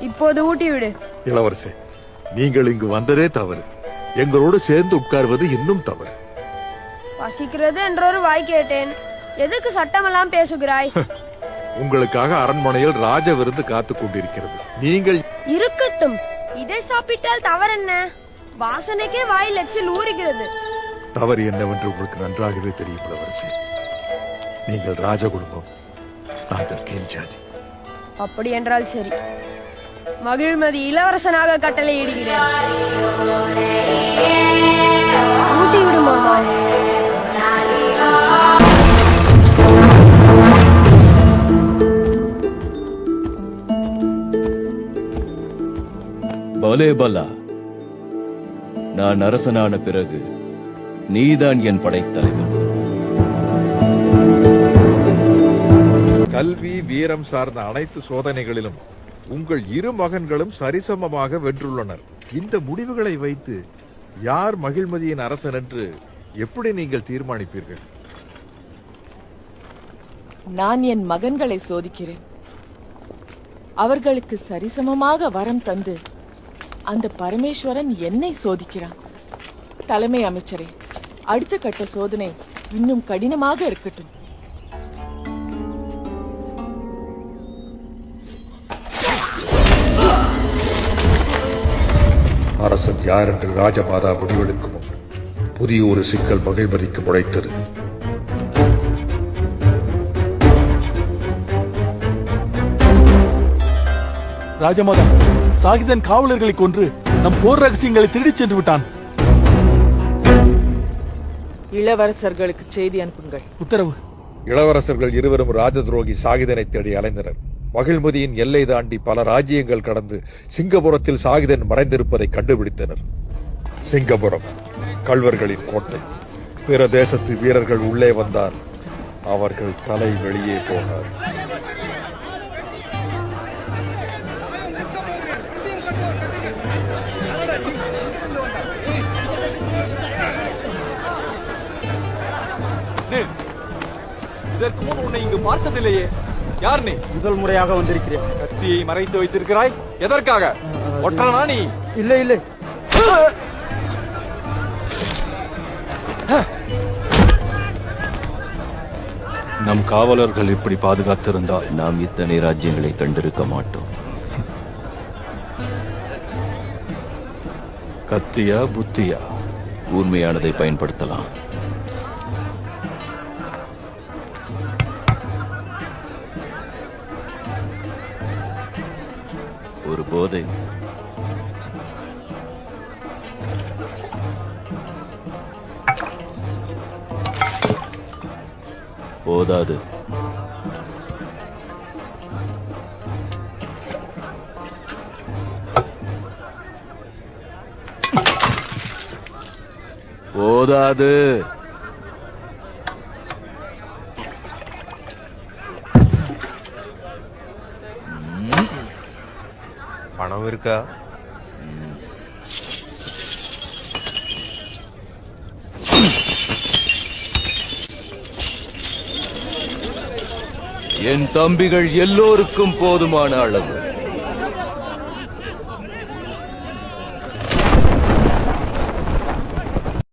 இப்போது ஊட்டி விடு. இளவரசே நீங்கள் இங்கு வந்ததே தவறு. எங்களோடு சேர்ந்து உட்கார்வது இன்னும் தவறு. பசிக்கிறது என்றொரு வாய் கேட்டேன். எதுக்கு சட்டமெல்லாம் பேசுகிறாய்? உங்களுக்காக அரண்மனையில் ராஜ விருந்து காத்துக் கொண்டிருக்கிறது. நீங்கள் இருக்கட்டும். இதை சாப்பிட்டால் தவறென்ன? வாசனைக்கே வாயில் எச்சில் ஊறுகிறது. தவறு என்னவென்று உங்களுக்கு நன்றாகவே தெரியும் இளவரசே. நீங்கள் ராஜ குடும்பம் நாங்கள் கீழ் ஜாதி அப்படி என்றால் சரி. மகிழ்மதி இளவரசனாக ஊட்டி விடு மாமா பலே பலா. நான் அரசனான பிறகு நீதான் என் படைத்தலைவன் கல்வி வீரம் சார்ந்த அனைத்து சோதனைகளிலும் உங்கள் இரு மகன்களும் சரிசமமாக வென்றுள்ளனர். இந்த முடிவுகளை வைத்து யார் மகிழ்மதியின் அரசன் என்று எப்படி நீங்கள் தீர்மானிப்பீர்கள்? நான் என் மகன்களை சோதிக்கிறேன். அவர்களுக்கு சரிசமமாக வரம் தந்து அந்த பரமேஸ்வரன் என்னை சோதிக்கிறான். தலைமை அமைச்சரே அடுத்த கட்ட சோதனை இன்னும் கடினமாக இருக்கட்டும். அரசன் யார் என்று ராஜமாதா முடிவெடுக்கும். முன் புதிய ஒரு சிக்கல் மகிழ்மதிக்கு முளைத்தது. ராஜமாதா சாகிதன் காவலர்களை கொன்று நம் போர் ரகசியங்களை திருடிச் சென்று விட்டான். இளவரசர்களுக்கு செய்தி அனுப்புங்கள். உத்தரவு. இளவரசர்கள் இருவரும் ராஜ துரோகி சாகிதனை தேடி அலைந்தனர். மகிழ்மதியின் எல்லை தாண்டி பல ராஜ்யங்கள் கடந்து சிங்கபுரத்தில் சாகிதன் மறைந்திருப்பதை கண்டுபிடித்தனர். சிங்கபுரம் கல்வர்களின் கோட்டை. பிற தேசத்து வீரர்கள் உள்ளே வந்தார். அவர்கள் தலை வெளியே போனார். இதற்கு முன் உன்னை இங்கு பார்த்ததில்லையே. யார் நீ? முதல் முறையாக வந்திருக்கிறேன். கத்தியை மறைத்து வைத்திருக்கிறாய்? எதற்காக? ஒற்றனா நீ? இல்லை இல்லை. நம் காவலர்கள் இப்படி பாதுகாத்திருந்தால் நாம் இத்தனை ராஜ்யங்களை கண்டிருக்க மாட்டோம். கத்தியா புத்தியா? கூர்மையானதை பயன்படுத்தலாம். ஒரு போதை போதாது போதாது பணம் இருக்கா? என் தம்பிகள் எல்லோருக்கும் போதுமான அளவு.